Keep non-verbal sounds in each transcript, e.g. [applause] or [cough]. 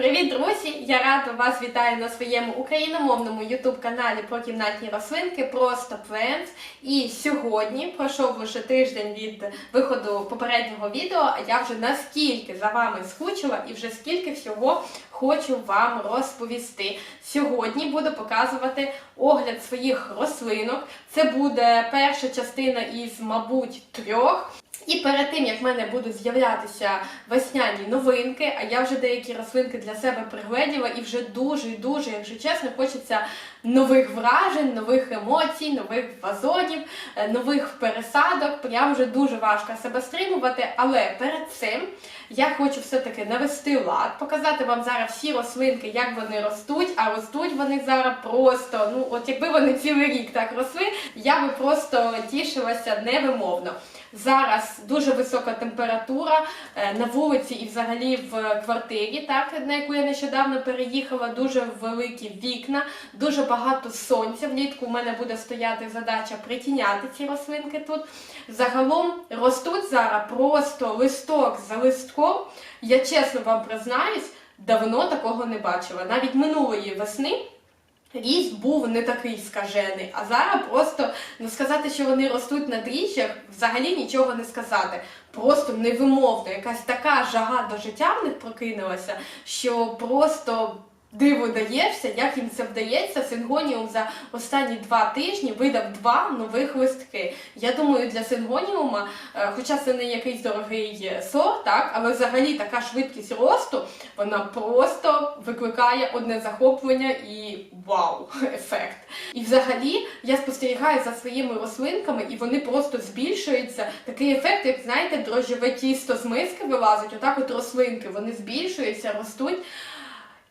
Привіт, друзі! Я рада вас вітаю на своєму україномовному ютуб-каналі про кімнатні рослинки Просто Plants. І сьогодні пройшов вже тиждень від виходу попереднього відео, а я вже наскільки за вами скучила і вже скільки всього хочу вам розповісти. Сьогодні буду показувати огляд своїх рослинок. Це буде перша частина із, мабуть, трьох. І перед тим, як в мене будуть з'являтися весняні новинки, а я вже деякі рослинки для себе пригледіла і вже дуже і дуже, якщо чесно, хочеться нових вражень, нових емоцій, нових вазонів, е, нових пересадок. Прям вже дуже важко себе стримувати. Але перед цим я хочу все-таки навести лад, показати вам зараз всі рослинки, як вони ростуть, а ростуть вони зараз просто. Ну, от якби вони цілий рік так росли, я би просто тішилася невимовно. Зараз дуже висока температура е, на вулиці і взагалі в квартирі, так на яку я нещодавно переїхала. Дуже великі вікна, дуже багато сонця. Влітку у мене буде стояти задача притіняти ці рослинки тут. Загалом ростуть зараз просто листок за листком. Я чесно вам признаюсь, давно такого не бачила. Навіть минулої весни. Ріст був не такий скажений, а зараз просто ну сказати, що вони ростуть на дріжджах, взагалі нічого не сказати. Просто невимовно, якась така жага до життя в них прокинулася, що просто диво даєшся, як їм це вдається. Сингоніум за останні два тижні видав два нових листки. Я думаю, для сингоніума, е, хоча це не якийсь дорогий сорт, так, але взагалі така швидкість росту, вона просто викликає одне захоплення і вау, [laughs] ефект. І взагалі я спостерігаю за своїми рослинками, і вони просто збільшуються. Такий ефект, як знаєте, дрожжеве тісто з миски вилазить, отак от рослинки, вони збільшуються, ростуть.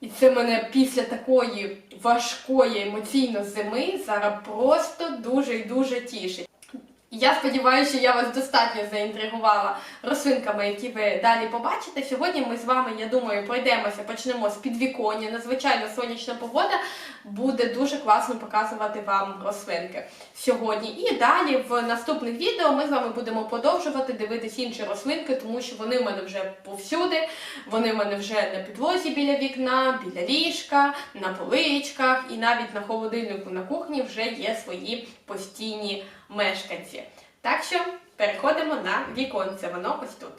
І це мене після такої важкої емоційно зими зараз просто дуже і дуже тішить. Я сподіваюся, що я вас достатньо заінтригувала рослинками, які ви далі побачите. Сьогодні ми з вами, я думаю, пройдемося, почнемо з підвіконня. Надзвичайно сонячна погода буде дуже класно показувати вам рослинки сьогодні. І далі в наступних відео ми з вами будемо продовжувати дивитись інші рослинки, тому що вони в мене вже повсюди. Вони в мене вже на підлозі біля вікна, біля ліжка, на поличках і навіть на холодильнику на кухні вже є свої постійні мешканці. Так що переходимо на віконце. Воно ось тут.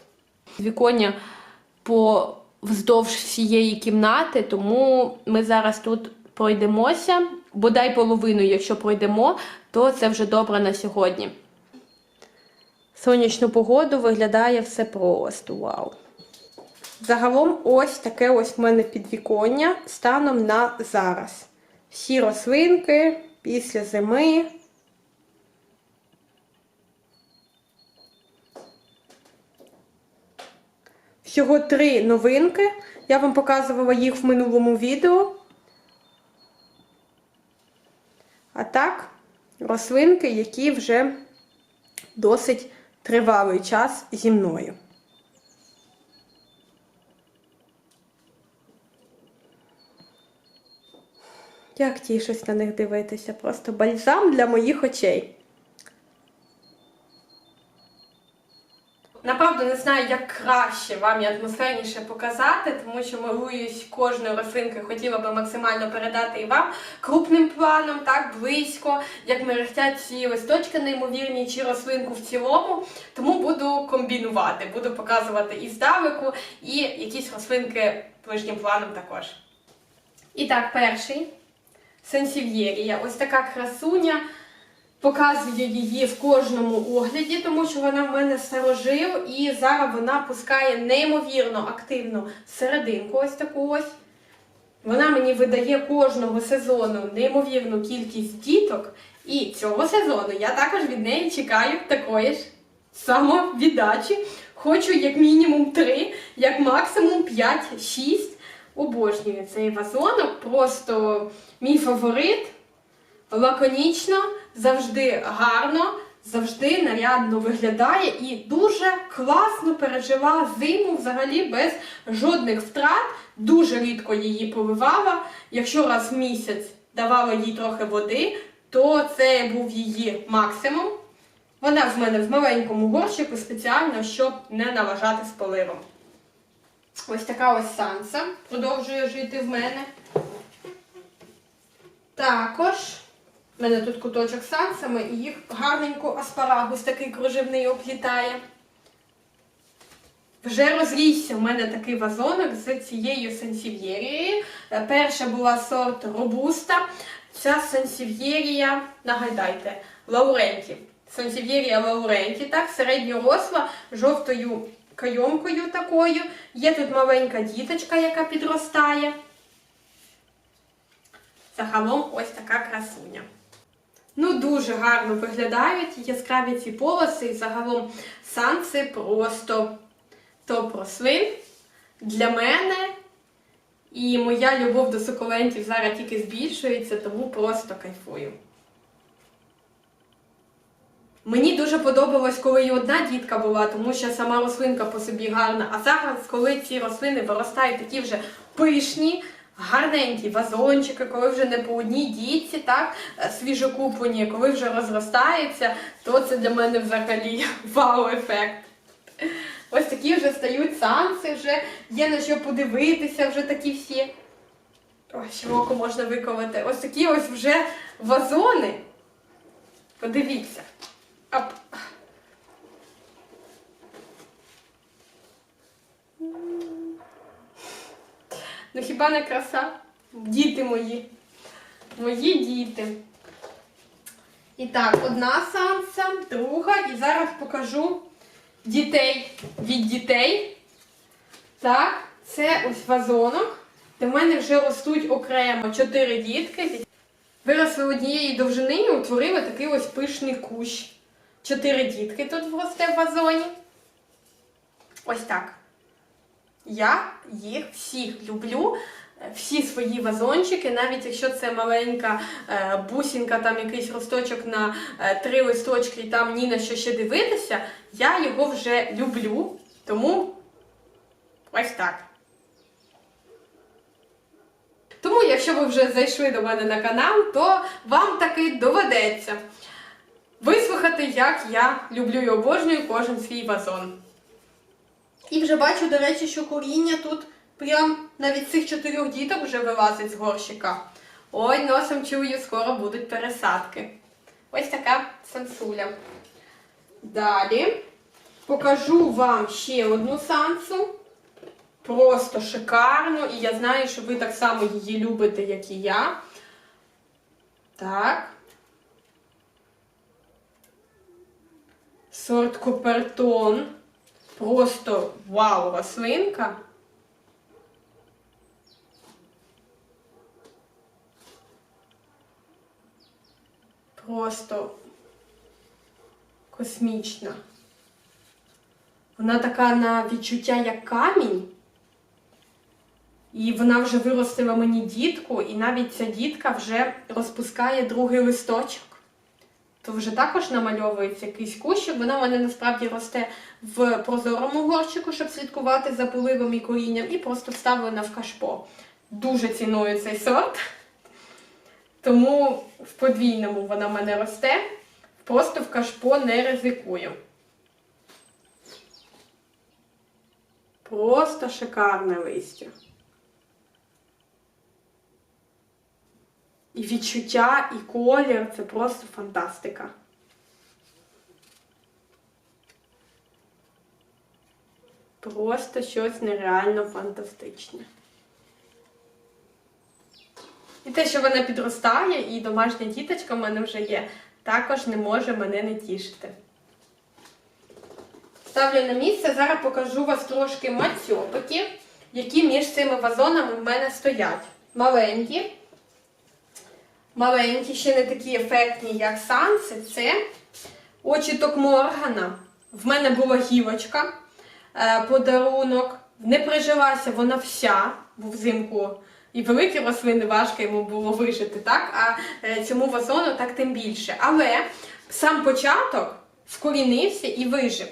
Віконня по вздовж всієї кімнати, тому ми зараз тут пройдемося. Бодай половину, якщо пройдемо, то це вже добре на сьогодні. Сонячну погоду виглядає все просто. Вау! Загалом ось таке ось в мене підвіконня станом на зараз. Всі рослинки після зими. Всього три новинки. Я вам показувала їх в минулому відео. А так, рослинки, які вже досить тривалий час зі мною. Як тішусь на них дивитися, просто бальзам для моїх очей. Направду не знаю, як краще вам і атмосферніше показати, тому що милуюсь кожної рослинки, хотіла би максимально передати і вам крупним планом, так близько, як мерехтять ці листочки неймовірні, чи рослинку в цілому. Тому буду комбінувати, буду показувати і здалеку, і якісь рослинки ближнім планом також. І так, перший сенсів'єрія. Ось така красуня. Показую її в кожному огляді, тому що вона в мене старожив, і зараз вона пускає неймовірно активну серединку, ось таку ось. Вона мені видає кожного сезону неймовірну кількість діток. І цього сезону я також від неї чекаю такої ж самовіддачі. Хочу як мінімум 3, як максимум 5-6. Обожнюю цей вазонок. Просто мій фаворит. Лаконічно, завжди гарно, завжди нарядно виглядає і дуже класно пережила зиму взагалі без жодних втрат. Дуже рідко її поливала. Якщо раз в місяць давала їй трохи води, то це був її максимум. Вона в мене в маленькому горщику спеціально, щоб не наважати з поливом. Ось така ось санса продовжує жити в мене. Також в мене тут куточок з сансами, і їх гарненько аспарагус такий кружевний оплітає. Вже розрісся в мене такий вазонок з цією сансів'єрією. Е, Перша була сорт робуста. Ця сансів'єрія, нагадайте, лауренті. Сансів'єрія лауренті, так, середньоросла, жовтою кайомкою такою. Є тут маленька діточка, яка підростає. Загалом ось така красуня. Дуже гарно виглядають яскраві ці полоси, і загалом санси просто топ рослин для мене. І моя любов до сукулентів зараз тільки збільшується, тому просто кайфую. Мені дуже подобалось, коли і одна дітка була, тому що сама рослинка по собі гарна. А зараз, коли ці рослини виростають такі вже пишні, гарненькі вазончики, коли вже не по одній дітці, так, е, свіжокуплені, коли вже розростається, то це для мене взагалі [laughs] вау-ефект. Ось такі вже стають санси, вже є на що подивитися, вже такі всі. Ще око можна виковати. Ось такі ось вже вазони. Подивіться. Ап. Ну хіба не краса? Діти мої. Мої діти. І так, одна санса, друга, і зараз покажу дітей від дітей. Так, це ось вазонок. Де в мене вже ростуть окремо чотири дітки. Виросли однієї довжини і утворили такий ось пишний кущ. Чотири дітки тут росте в вазоні. Ось так. Я їх всіх люблю. Всі свої вазончики, навіть якщо це маленька е, бусінка, там якийсь росточок на е, три листочки, і там ні на що ще дивитися, я його вже люблю. Тому ось так. Тому, якщо ви вже зайшли до мене на канал, то вам таки доведеться вислухати, як я люблю і обожнюю кожен свій вазон. І вже бачу, до речі, що коріння тут прям навіть цих чотирьох діток вже вилазить з горщика. Ой, носом чую, скоро будуть пересадки. Ось така сансуля. Далі покажу вам ще одну сансу. Просто шикарно, і я знаю, що ви так само її любите, як і я. Так. Сорт Копертон. Просто вау, рослинка. Просто космічна. Вона така на відчуття як камінь. І вона вже виростила мені дітку, і навіть ця дітка вже розпускає другий листочок. То вже також намальовується якийсь кущик. Вона в мене насправді росте в прозорому горщику, щоб слідкувати за поливом і корінням, і просто вставлена в кашпо. Дуже ціную цей сорт. Тому в подвійному вона в мене росте. Просто в кашпо не ризикую. Просто шикарне листя. І відчуття, і колір це просто фантастика. Просто щось нереально фантастичне. І те, що вона підростає, і домашня діточка в мене вже є, також не може мене не тішити. Ставлю на місце, зараз покажу вас трошки мацьопики, які між цими вазонами в мене стоять. Маленькі. Маленькі, ще не такі ефектні, як санси. Це очіток Моргана. В мене була гілочка, е, подарунок. Не прижилася вона вся, бо взимку і великі рослини важко йому було вижити, так? А е, цьому вазону так тим більше. Але сам початок вкорінився і вижив.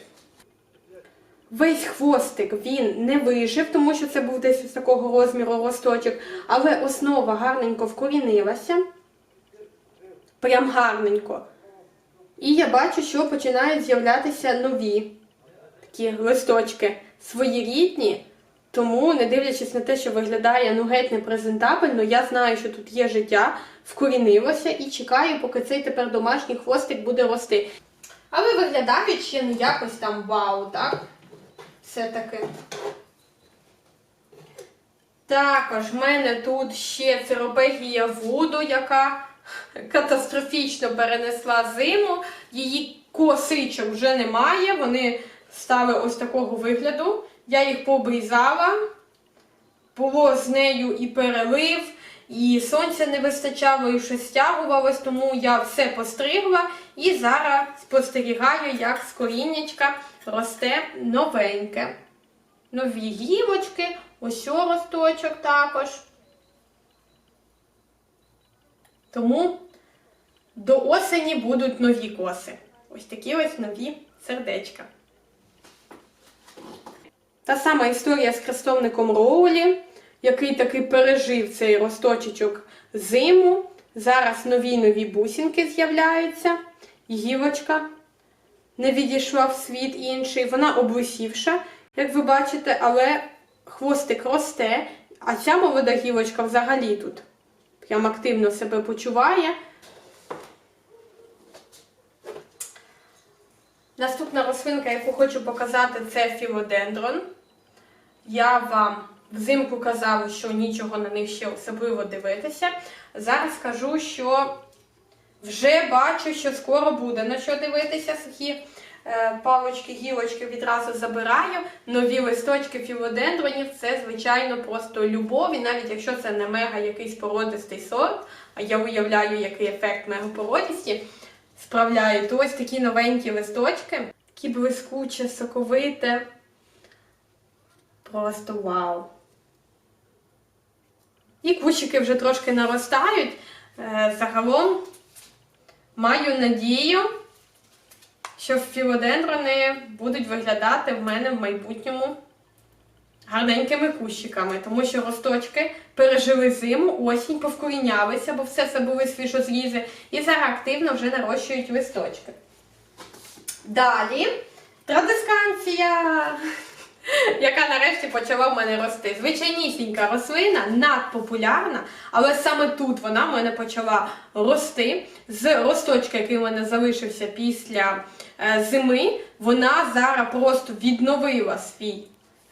Весь хвостик він не вижив, тому що це був десь ось такого розміру росточок, але основа гарненько вкорінилася. Прям гарненько. І я бачу, що починають з'являтися нові такі листочки своєрідні, Тому, не дивлячись на те, що виглядає ну геть непрезентабельно, я знаю, що тут є життя, вкорінилося і чекаю, поки цей тепер домашній хвостик буде рости. Але виглядають ще не якось там вау, так? Все-таки. Також в мене тут ще церобегія Вуду, яка катастрофічно перенесла зиму. Її косичок вже немає. Вони стали ось такого вигляду. Я їх пообрізала. Було з нею і перелив, і сонця не вистачало, і щось стягувалось, тому я все постригла і зараз спостерігаю, як з коріннячка росте новеньке. Нові гілочки, ось росточок також. Тому до осені будуть нові коси. Ось такі ось нові сердечка. Та сама історія з крестовником Роулі, який таки пережив цей росточечок зиму. Зараз нові нові бусинки з'являються. Гілочка не відійшла в світ інший. Вона облисівша, як ви бачите, але хвостик росте, а ця молода гілочка взагалі тут прям активно себе почуває. Наступна рослинка, яку хочу показати, це філодендрон. Я вам взимку казала, що нічого на них ще особливо дивитися. Зараз скажу, що вже бачу, що скоро буде на що дивитися. Сухі палочки, гілочки відразу забираю. Нові листочки філодендронів це, звичайно, просто любов. І навіть якщо це не мега якийсь породистий сорт, а я уявляю, який ефект мегапородисті справляють. То ось такі новенькі листочки, такі блискуче, соковите. Просто вау. І кущики вже трошки наростають. Е, Загалом маю надію, що філодендрони будуть виглядати в мене в майбутньому гарненькими кущиками, тому що росточки пережили зиму, осінь, повкорінялися, бо все це були свіжозрізи, і зараз активно вже нарощують листочки. Далі традисканція, яка нарешті почала в мене рости. Звичайнісінька рослина, надпопулярна, але саме тут вона в мене почала рости. З росточка, який в мене залишився після зими, вона зараз просто відновила свій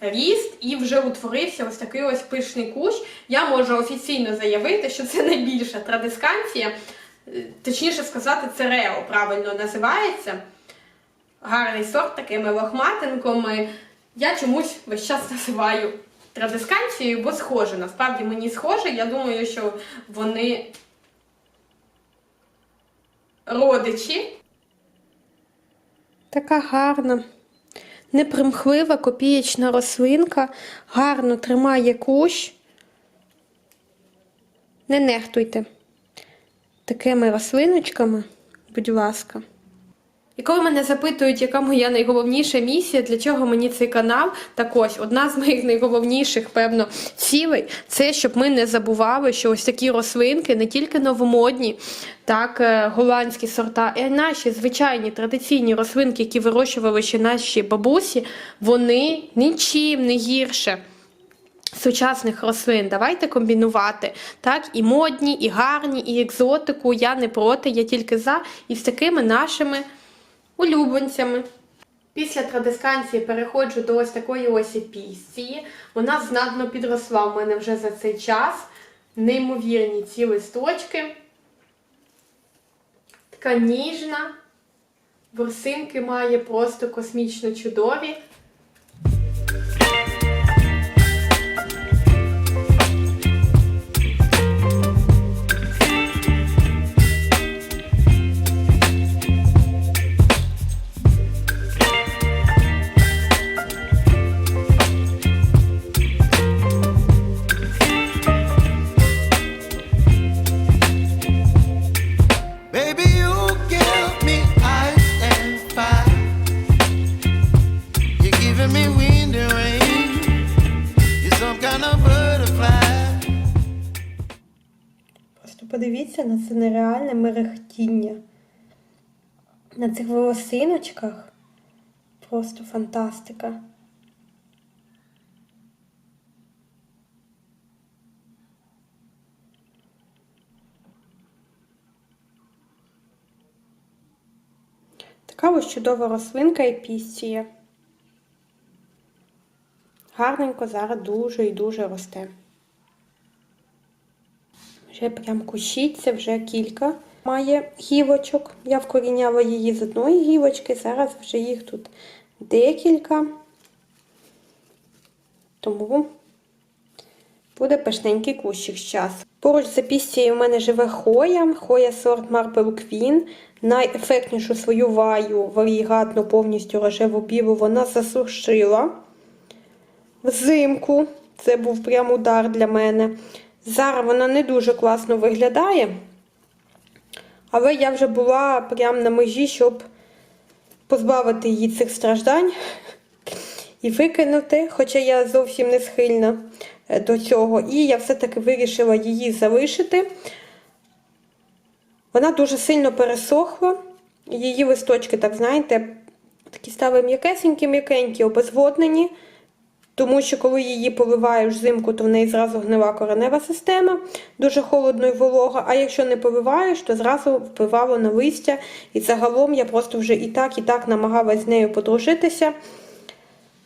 ріст і вже утворився ось такий ось пишний кущ. Я можу офіційно заявити, що це найбільша традисканція, е, точніше сказати, це рео правильно називається. Гарний сорт такими лохматинками. Я чомусь весь час називаю традисканцією, бо схоже. Насправді мені схоже. Я думаю, що вони родичі. Така гарна, непримхлива копієчна рослинка, гарно тримає кущ. Не нехтуйте такими рослиночками, будь ласка. І коли мене запитують, яка моя найголовніша місія, для чого мені цей канал, так ось одна з моїх найголовніших, певно, цілей це щоб ми не забували, що ось такі рослинки не тільки новомодні, так, е, голландські сорта, і наші звичайні традиційні рослинки, які вирощували ще наші бабусі, вони нічим не гірше. Сучасних рослин давайте комбінувати так і модні, і гарні, і екзотику. Я не проти, я тільки за і з такими нашими улюбленцями. Після традисканції переходжу до ось такої ось епісції. Вона знатно підросла в мене вже за цей час. Неймовірні ці листочки. Така ніжна. Ворсинки має просто космічно чудові. подивіться на це нереальне мерехтіння. На цих волосиночках просто фантастика. Така ось чудова рослинка і пісія. Гарненько зараз дуже і дуже росте. Вже прям кущиться, вже кілька має гівочок. Я вкоріняла її з одної гівочки, зараз вже їх тут декілька. Тому буде пишненький кущик з часу. Поруч з апістією в мене живе хоя, хоя сорт Marble Queen. Найефектнішу свою ваю варігатну повністю рожеву білу вона засушила взимку. Це був прям удар для мене. Зараз вона не дуже класно виглядає. Але я вже була прям на межі, щоб позбавити її цих страждань і викинути, хоча я зовсім не схильна е, до цього. І я все-таки вирішила її залишити. Вона дуже сильно пересохла. Її листочки, так знаєте, такі стали м'якесенькі-м'якенькі, обезводнені. Тому що коли її поливаєш взимку, то в неї зразу гнила коренева система, дуже холодно і волога. А якщо не поливаєш, то зразу впливало на листя. І загалом я просто вже і так, і так намагалась з нею подружитися.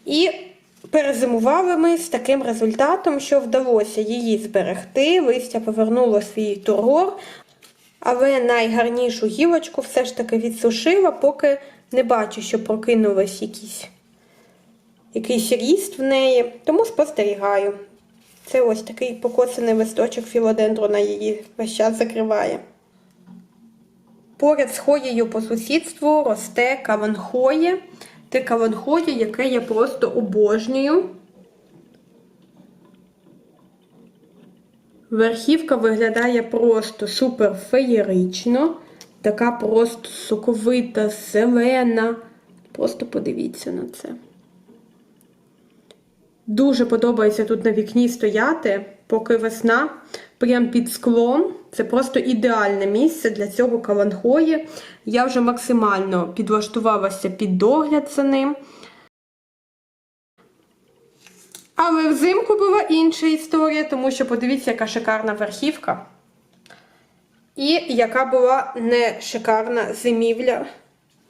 І перезимували ми з таким результатом, що вдалося її зберегти. Листя повернуло свій тургор. Але найгарнішу гілочку все ж таки відсушила, поки не бачу, що прокинулись якісь якийсь ріст в неї, тому спостерігаю. Це ось такий покоцаний листочок філодендрона її весь час закриває. Поряд з хоєю по сусідству росте каванхоє. Те каванхоє, яке я просто обожнюю. Верхівка виглядає просто супер феєрично. Така просто соковита, зелена. Просто подивіться на це. Дуже подобається тут на вікні стояти, поки весна, прям під склом. Це просто ідеальне місце для цього каланхої. Я вже максимально підлаштувалася під догляд за ним. Але взимку була інша історія, тому що подивіться, яка шикарна верхівка. І яка була не шикарна зимівля,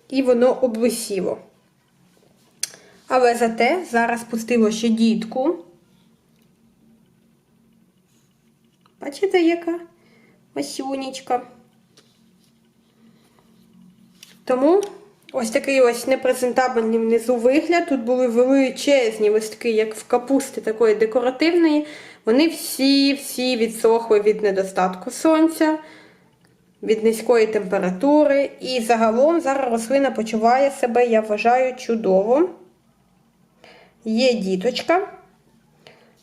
і воно облисіло. Але зате зараз пустило ще дітку. Бачите, яка масюнечка. Тому ось такий ось непрезентабельний внизу вигляд. Тут були величезні листки, як в капусти такої декоративної. Вони всі-всі відсохли від недостатку сонця, від низької температури. І загалом зараз рослина почуває себе, я вважаю, чудово. Є діточка,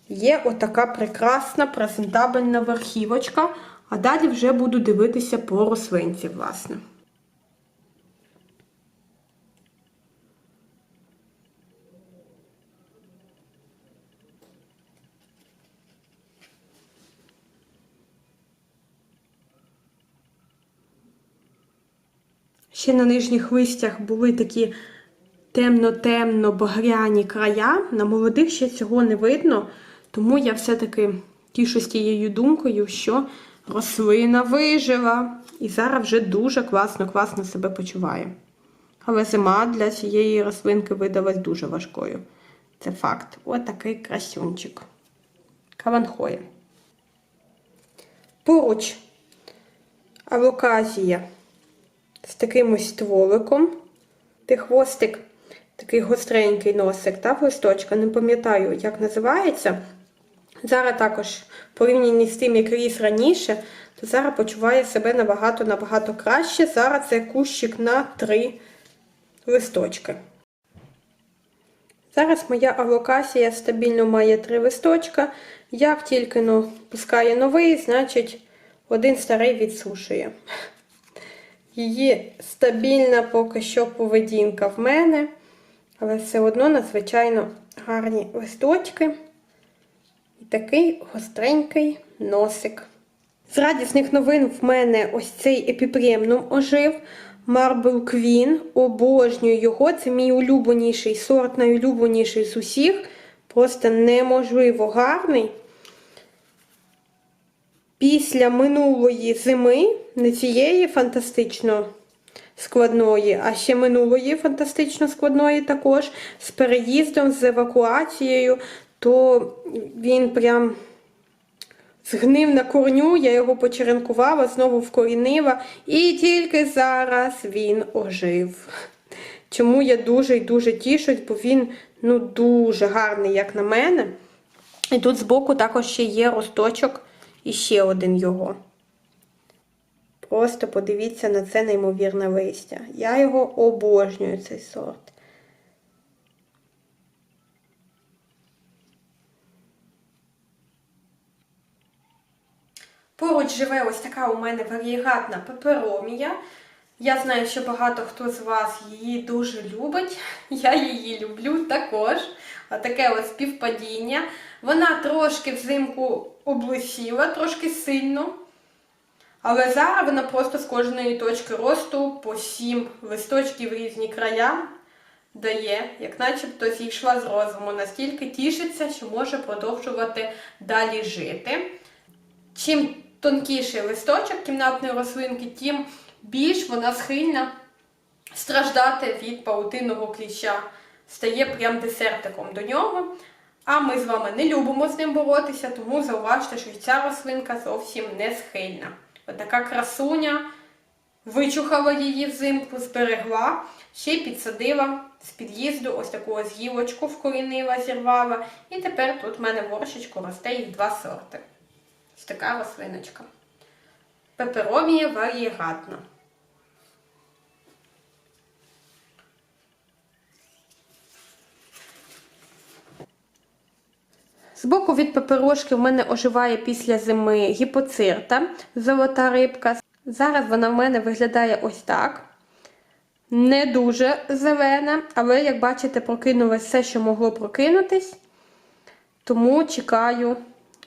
є отака прекрасна презентабельна верхівочка, а далі вже буду дивитися по рослинці, власне. Ще на нижніх листях були такі темно-темно багряні края. На молодих ще цього не видно, тому я все-таки тішусь тією думкою, що рослина вижила і зараз вже дуже класно-класно себе почуває. Але зима для цієї рослинки видалась дуже важкою. Це факт. Ось такий красюнчик. Каванхоє. Поруч авоказія з таким ось стволиком. Де хвостик, такий гостренький носик, та листочка, не пам'ятаю, як називається. Зараз також, порівнянні з тим, як ріс раніше, то зараз почуває себе набагато-набагато краще. Зараз це кущик на три листочки. Зараз моя авокасія стабільно має три листочка. Як тільки ну, пускає новий, значить один старий відсушує. Її стабільна поки що поведінка в мене, але все одно надзвичайно гарні листочки і такий гостренький носик. З радісних новин в мене ось цей епіпремнум ожив. Marble Queen. Обожнюю його. Це мій улюбленіший сорт, найулюбленіший з усіх. Просто неможливо гарний. Після минулої зими, не цієї фантастично складної, а ще минулої фантастично складної також з переїздом, з евакуацією, то він прям згнив на корню, я його почеренкувала, знову вкорінила, і тільки зараз він ожив. Чому я дуже і дуже тішусь, бо він ну, дуже гарний, як на мене. І тут збоку також ще є росточок і ще один його. Просто подивіться на це неймовірне листя. Я його обожнюю, цей сорт. Поруч живе ось така у мене варієгатна пеперомія. Я знаю, що багато хто з вас її дуже любить. Я її люблю також. Таке ось співпадіння. Вона трошки взимку облисіла, трошки сильно. Але зараз вона просто з кожної точки росту по сім листочків різні края дає, як начебто зійшла з розуму, настільки тішиться, що може продовжувати далі жити. Чим тонкіший листочок кімнатної рослинки, тим більш вона схильна страждати від паутинного кліща. Стає прям десертиком до нього. А ми з вами не любимо з ним боротися, тому зауважте, що ця рослинка зовсім не схильна. Отака красуня вичухала її взимку, зберегла, ще й підсадила з під'їзду ось таку ось гілочку вкорінила, зірвала. І тепер тут в мене в горщичку росте їх два сорти. Ось така рослиночка. Пеперомія варієгатна. Збоку від пеперошки в мене оживає після зими гіпоцирта, золота рибка. Зараз вона в мене виглядає ось так. Не дуже зелена, але, як бачите, прокинулось все, що могло прокинутись. Тому чекаю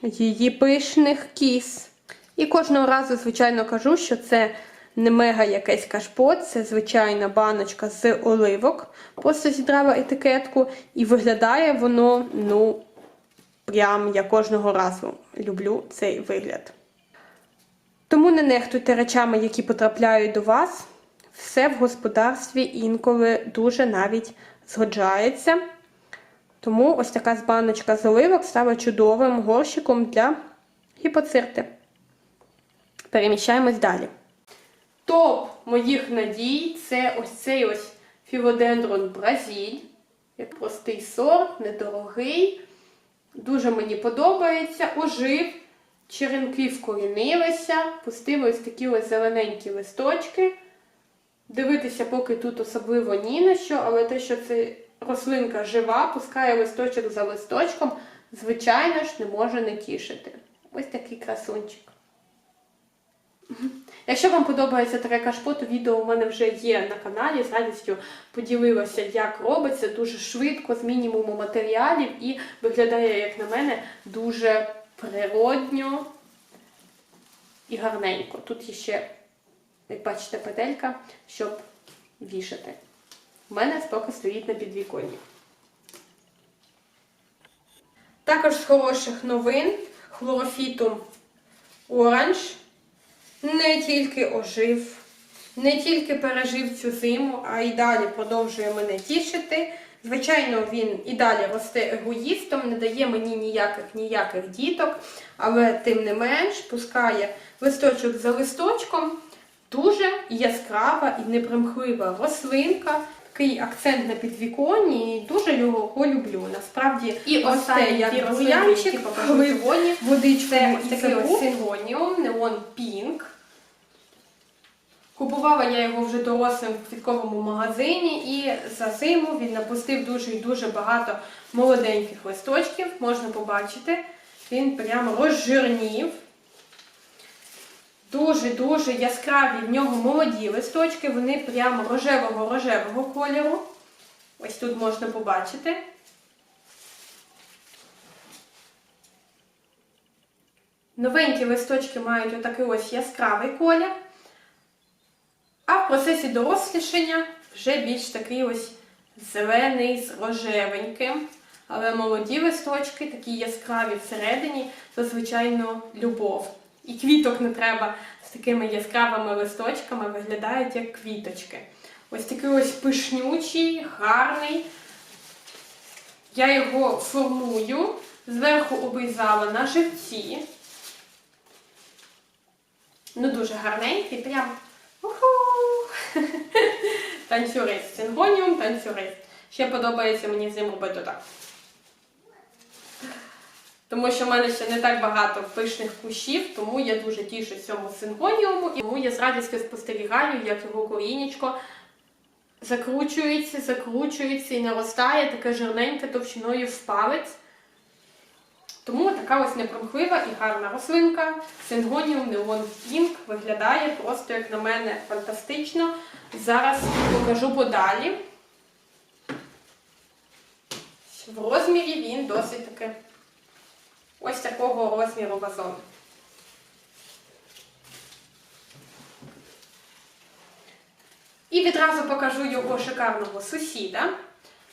її пишних кіс. І кожного разу, звичайно, кажу, що це не мега якийсь кашпот, це звичайна баночка з оливок. Просто зідрала етикетку, і виглядає воно, ну, прям я кожного разу люблю цей вигляд. Тому не нехтуйте речами, які потрапляють до вас. Все в господарстві інколи дуже навіть згоджається. Тому ось така баночка з оливок стала чудовим горщиком для гіпоцирти. Переміщаємось далі. Топ моїх надій це ось цей ось філодендрон Бразиль. Як простий сорт, недорогий. Дуже мені подобається. Ожив, черенки вкорінилися, пустили ось такі ось зелененькі листочки. Дивитися, поки тут особливо ні на що, але те, що це рослинка жива, пускає листочок за листочком, звичайно ж, не може не тішити. Ось такий красунчик. Якщо вам подобається таке кашпо, то відео у мене вже є на каналі. З радістю поділилася, як робиться дуже швидко, з мінімуму матеріалів і виглядає, як на мене, дуже природньо і гарненько. Тут є ще, як бачите, петелька, щоб вішати. У мене споки стоїть на підвіконні. Також з хороших новин хлорофітум оранж не тільки ожив, не тільки пережив цю зиму, а й далі продовжує мене тішити. Звичайно, він і далі росте егоїстом, не дає мені ніяких ніяких діток, але тим не менш пускає листочок за листочком. Дуже яскрава і непримхлива рослинка. Такий акцент на підвіконні, і дуже його люблю. Насправді, І ось це як коли сьогодні, Це ось і такий ось сингоніум, неон пінк. Купувала я його вже дорослим в квітковому магазині, і за зиму він напустив дуже і дуже багато молоденьких листочків. Можна побачити, він прямо розжирнів. Дуже-дуже яскраві в нього молоді листочки, вони прямо рожевого-рожевого кольору. Ось тут можна побачити. Новенькі листочки мають отакий ось яскравий колір. А в процесі дорослішання вже більш такий ось зелений з рожевеньким. Але молоді листочки, такі яскраві всередині, це, звичайно, любов. І квіток не треба з такими яскравими листочками, виглядають як квіточки. Ось такий ось пишнючий, гарний. Я його формую, зверху обрізала на живці. Ну, дуже гарненький, прям уху! танцюрист. Сингоніум танцюрист. Ще подобається мені з ним робити так. Тому що в мене ще не так багато пишних кущів, тому я дуже тішусь цьому сингоніуму, і тому я з радістю спостерігаю, як його корінечко закручується, закручується і наростає таке жирненьке товщиною в палець. Тому така ось непромхлива і гарна рослинка. Сингоніум Neon Pink виглядає просто, як на мене, фантастично. Зараз покажу подалі. В розмірі він досить таки ось такого розміру вазон. І відразу покажу його шикарного сусіда.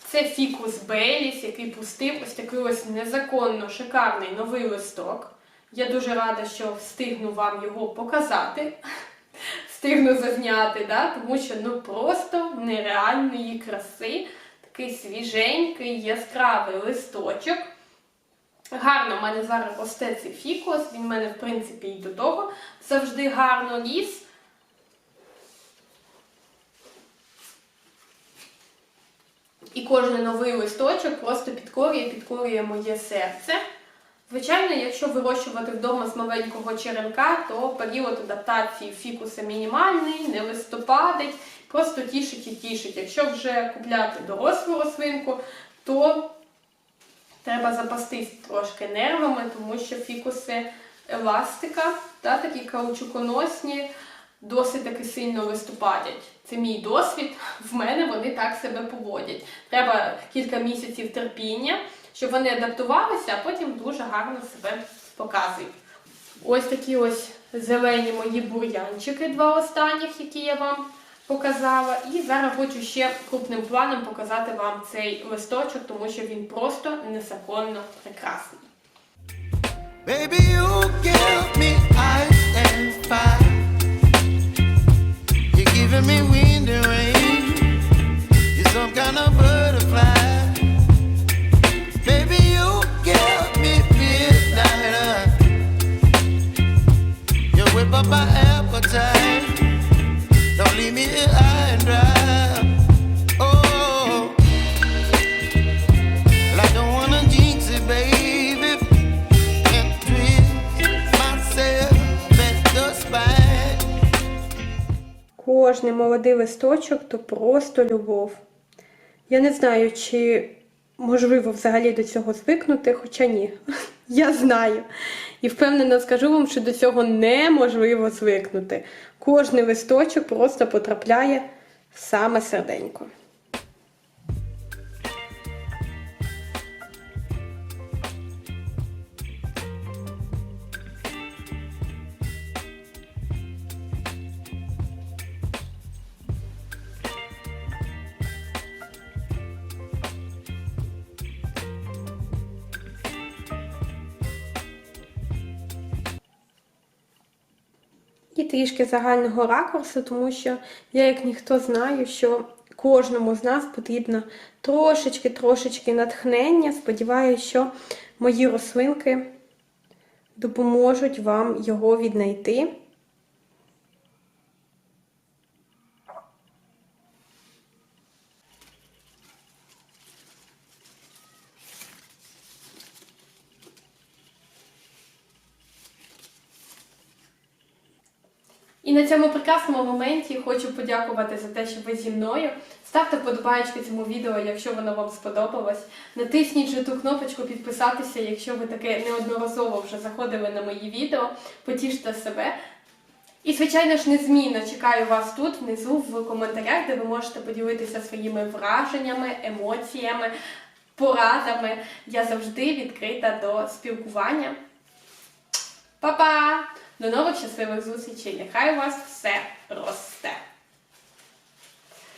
Це фікус Бейліс, який пустив ось такий ось незаконно шикарний новий листок. Я дуже рада, що встигну вам його показати, [laughs] встигну зазняти, да? тому що ну просто нереальної краси. Такий свіженький, яскравий листочок. Гарно в мене зараз росте цей фікус, він в мене, в принципі, і до того завжди гарно ріс. І кожен новий листочок просто підкорює, підкорює моє серце. Звичайно, якщо вирощувати вдома з маленького черенка, то період адаптації фікуса мінімальний, не листопадить, просто тішить і тішить. Якщо вже купляти дорослу рослинку, то треба запастись трошки нервами, тому що фікуси еластика та такі каучуконосні досить таки сильно листопадять. Це мій досвід. В мене вони так себе поводять. Треба кілька місяців терпіння, щоб вони адаптувалися, а потім дуже гарно себе показують. Ось такі ось зелені мої бур'янчики, два останніх, які я вам показала. І зараз хочу ще крупним планом показати вам цей листочок, тому що він просто незаконно прекрасний. Baby, you give me ice and fire. You're giving me Кожний молодий листочок то просто любов. Я не знаю, чи можливо взагалі до цього звикнути, хоча ні. [laughs] Я знаю. І впевнено скажу вам, що до цього неможливо звикнути. Кожний листочок просто потрапляє в саме серденько. Трішки загального ракурсу, тому що я, як ніхто, знаю, що кожному з нас потрібно трошечки-трошечки натхнення. Сподіваюся, що мої рослинки допоможуть вам його віднайти. І на цьому прекрасному моменті хочу подякувати за те, що ви зі мною. Ставте вподобайки цьому відео, якщо воно вам сподобалось. Натисніть же ту кнопочку підписатися, якщо ви таке неодноразово вже заходили на мої відео. Потіште себе. І, звичайно ж, незмінно чекаю вас тут, внизу, в коментарях, де ви можете поділитися своїми враженнями, емоціями, порадами. Я завжди відкрита до спілкування. Па-па! До нових щасливих зустрічей! Нехай у вас все росте!